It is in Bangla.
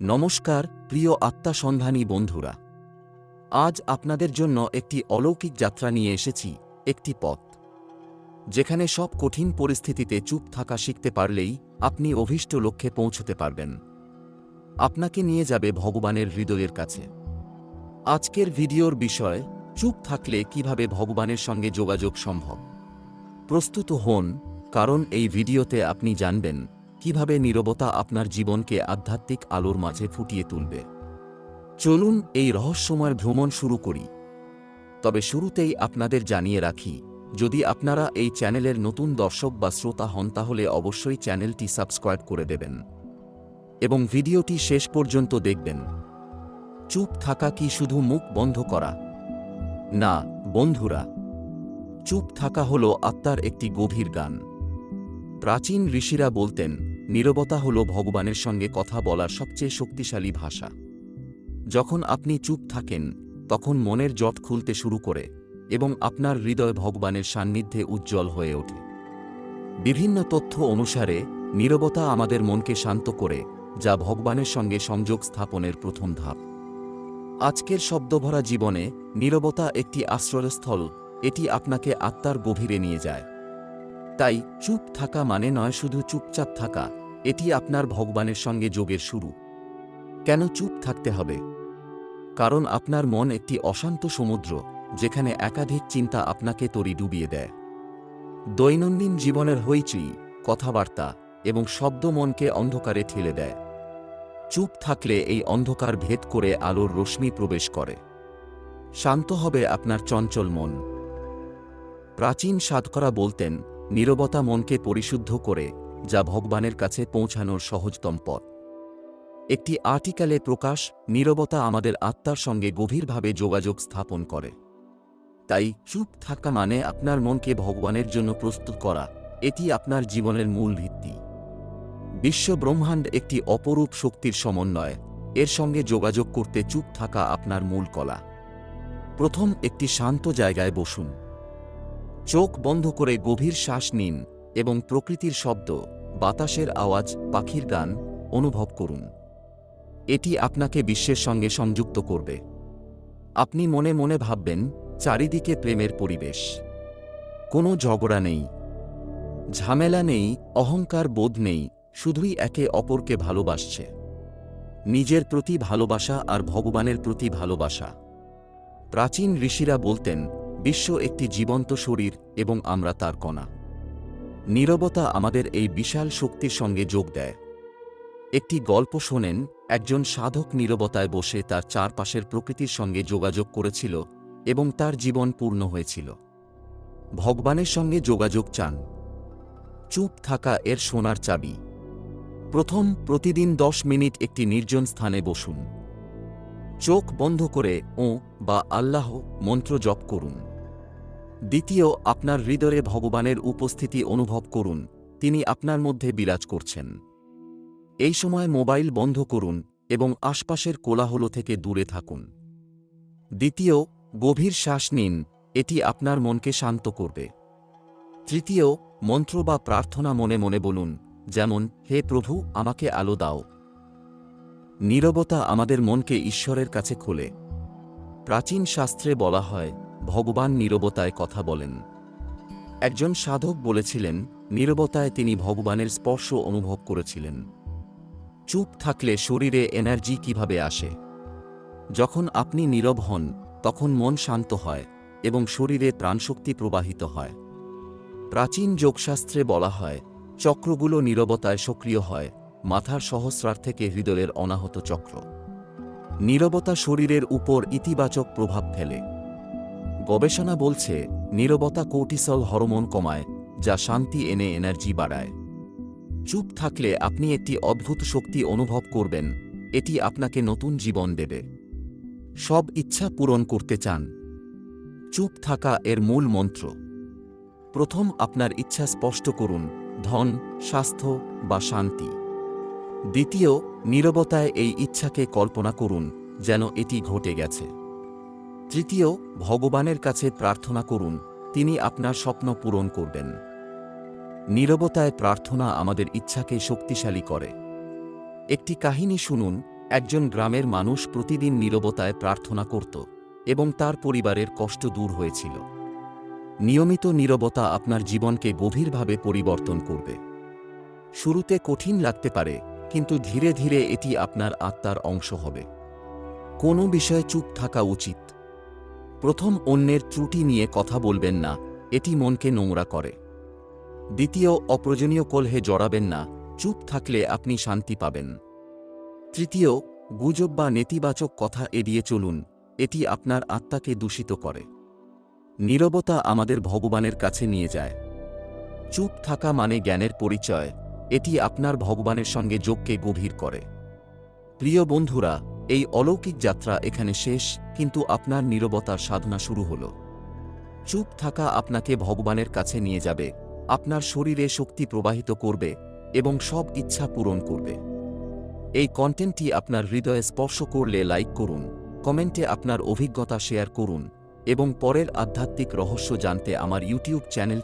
নমস্কার, প্রিয় আত্মা বন্ধুরা। আজ আপনাদের জন্য একটি অলৌকিক যাত্রা নিয়ে এসেছি, একটি পথ। যেখানে সব কঠিন পরিস্থিতিতে চুপ থাকা শিখতে পারলেই আপনি অভীষ্ট লক্ষ্যে পৌঁছতে পারবেন। আপনাকে নিয়ে যাবে ভগবানের হৃদয়ের কাছে। আজকের ভিডিওর বিষয়, চুপ থাকলে কীভাবে ভগবানের সঙ্গে যোগাযোগ সম্ভব? প্রস্তুত হন, কারণ এই ভিডিওতে আপনি জানবেন কীভাবে নীরবতা আপনার জীবনকে আধ্যাত্মিক আলোর মাঝে ফুটিয়ে তুলবে? চলুন এই রহস্যময় ভ্রমণ শুরু করি। তবে শুরুতেই আপনাদের জানিয়ে রাখি, যদি আপনারা এই চ্যানেলের নতুন দর্শক বা শ্রোতা হন তাহলে অবশ্যই চ্যানেলটি সাবস্ক্রাইব করে দেবেন এবং ভিডিওটি শেষ পর্যন্ত দেখবেন। চুপ থাকা কি শুধু মুখ বন্ধ করা? না, বন্ধুরা, চুপ থাকা হল আত্মার একটি গভীর গান। প্রাচীন ঋষিরা বলতেন নীরবতা হল ভগবানের সঙ্গে কথা বলার সবচেয়ে শক্তিশালী ভাষা। যখন আপনি চুপ থাকেন, তখন মনের জট খুলতে শুরু করে এবং আপনার হৃদয় ভগবানের সান্নিধ্যে উজ্জ্বল হয়ে ওঠে। বিভিন্ন তথ্য অনুসারে, নীরবতা আমাদের মনকে শান্ত করে, যা ভগবানের সঙ্গে সংযোগ স্থাপনের প্রথম ধাপ। আজকের শব্দভরা জীবনে নীরবতা একটি আশ্রয়স্থল, এটি আপনাকে আত্মার গভীরে নিয়ে যায়। তাই চুপ থাকা মানে নয় শুধু চুপচাপ থাকা, এটি আপনার ভগবানের সঙ্গে যোগের শুরু। কেন চুপ থাকতে হবে? কারণ আপনার মন একটি অশান্ত সমুদ্র, যেখানে একাধিক চিন্তা আপনাকে তরি ডুবিয়ে দেয়। দৈনন্দিন জীবনের হইচই, কথাবার্তা এবং শব্দ মনকে অন্ধকারে ঠেলে দেয়। চুপ থাকলে এই অন্ধকার ভেদ করে আলোর রশ্মি প্রবেশ করে। শান্ত হবে আপনার চঞ্চল মন। প্রাচীন সাধকরা বলতেন নীরবতা মনকে পরিশুদ্ধ করে, যা ভগবানের কাছে পৌঁছানোর সহজতম পথ। একটি আর্টিকেলে প্রকাশ, নীরবতা আমাদের আত্মার সঙ্গে গভীরভাবে যোগাযোগ স্থাপন করে। তাই, চুপ থাকা মানে আপনার মনকে ভগবানের জন্য প্রস্তুত করা, এটি আপনার জীবনের মূল ভিত্তি। বিশ্ব ব্রহ্মাণ্ড একটি অপরূপ শক্তির সমন্বয়, এর সঙ্গে যোগাযোগ করতে চুপ থাকা আপনার মূল কলা। প্রথম একটি শান্ত জায়গায় বসুন। চোখ বন্ধ করে গভীর শ্বাস নিন এবং প্রকৃতির শব্দ, বাতাসের আওয়াজ, পাখির গান অনুভব করুন। এটি আপনাকে বিশ্বের সঙ্গে সংযুক্ত করবে। আপনি মনে মনে ভাববেন, চারিদিকে প্রেমের পরিবেশ। কোনো ঝগড়া নেই। ঝামেলা নেই, অহংকার বোধ নেই, শুধুই একে অপরকে ভালোবাসছে। নিজের প্রতি ভালোবাসা আর ভগবানের প্রতি ভালোবাসা। প্রাচীন ঋষিরা বলতেন বিশ্ব একটি জীবন্ত শরীর এবং আমরা তার কণা। নীরবতা আমাদের এই বিশাল শক্তির সঙ্গে যোগ দেয়। একটি গল্প শোনেন, একজন সাধক নীরবতায় বসে তার চারপাশের প্রকৃতির সঙ্গে যোগাযোগ করেছিল এবং তার জীবন পূর্ণ হয়েছিল। ভগবানের সঙ্গে যোগাযোগ চান। চুপ থাকা এর সোনার চাবি। প্রথম প্রতিদিন দশ মিনিট একটি নির্জন স্থানে বসুন। চোখ বন্ধ করে ও বা আল্লাহ মন্ত্র জপ করুন। দ্বিতীয়, আপনার হৃদয়ে ভগবানের উপস্থিতি অনুভব করুন, তিনি আপনার মধ্যে বিরাজ করছেন। এই সময় মোবাইল বন্ধ করুন এবং আশপাশের কোলাহল থেকে দূরে থাকুন। দ্বিতীয়, গভীর শ্বাস নিন, এটি আপনার মনকে শান্ত করবে। তৃতীয়, মন্ত্র বা প্রার্থনা মনে মনে বলুন, যেমন, হে প্রভু, আমাকে আলো দাও। নীরবতা আমাদের মনকে ঈশ্বরের কাছে খোলে। প্রাচীন শাস্ত্রে বলা হয় ভগবান নীরবতায় কথা বলেন। একজন সাধক বলেছিলেন, নীরবতায় তিনি ভগবানের স্পর্শ অনুভব করেছিলেন। চুপ থাকলে শরীরে এনার্জি কীভাবে আসে? যখন আপনি নীরব হন, তখন মন শান্ত হয় এবং শরীরে প্রাণশক্তি প্রবাহিত হয়। প্রাচীন যোগশাস্ত্রে বলা হয়, চক্রগুলো নীরবতায় সক্রিয় হয়, মাথার সহস্রার থেকে হৃদয়ের অনাহত চক্র। নীরবতা শরীরের উপর ইতিবাচক প্রভাব ফেলে। গবেষণা বলছে, নীরবতা কোর্টিসল হরমোন কমায়, যা শান্তি এনে এনার্জি বাড়ায়। চুপ থাকলে আপনি একটি অদ্ভুত শক্তি অনুভব করবেন, এটি আপনাকে নতুন জীবন দেবে। সব ইচ্ছা পূরণ করতে চান। চুপ থাকা এর মূল মন্ত্র। প্রথম আপনার ইচ্ছা স্পষ্ট করুন, ধন, স্বাস্থ্য বা শান্তি। দ্বিতীয়, নীরবতায় এই ইচ্ছাকে কল্পনা করুন, যেন এটি ঘটে গেছে। তৃতীয়, ভগবানের কাছে প্রার্থনা করুন, তিনি আপনার স্বপ্ন পূরণ করবেন। নীরবতায় প্রার্থনা আমাদের ইচ্ছাকে শক্তিশালী করে। একটি কাহিনী শুনুন, একজন গ্রামের মানুষ প্রতিদিন নীরবতায় প্রার্থনা করত এবং তার পরিবারের কষ্ট দূর হয়েছিল। নিয়মিত নীরবতা আপনার জীবনকে গভীরভাবে পরিবর্তন করবে। শুরুতে কঠিন লাগতে পারে, কিন্তু ধীরে ধীরে এটি আপনার আত্মার অংশ হবে। কোনো বিষয়ে চুপ থাকা উচিত। প্রথম অন্যের ত্রুটি নিয়ে কথা বলবেন না, এটি মনকে নোংরা করে। দ্বিতীয়, অপ্রয়োজনীয় কলহে জড়াবেন না, চুপ থাকলে আপনি শান্তি পাবেন। তৃতীয়, গুজব বা নেতিবাচক কথা এড়িয়ে চলুন, এটি আপনার আত্মাকে দূষিত করে। নীরবতা আমাদের ভগবানের কাছে নিয়ে যায়। চুপ থাকা মানে জ্ঞানের পরিচয়, এটি আপনার ভগবানের সঙ্গে যোগকে গভীর করে। প্রিয় বন্ধুরা এই অলৌকিক যাত্রা এখানে শেষ, কিন্তু আপনার নীরবতার সাধনা শুরু হল। চুপ থাকা আপনাকে ভগবানের কাছে নিয়ে যাবে, আপনার শরীরে শক্তি প্রবাহিত করবে এবং সব ইচ্ছা পূরণ করবে। এই কন্টেন্টটি আপনার হৃদয়ে স্পর্শ করলে লাইক করুন, কমেন্টে আপনার অভিজ্ঞতা শেয়ার করুন এবং পরের আধ্যাত্মিক রহস্য জানতে আমার ইউটিউব চ্যানেলটি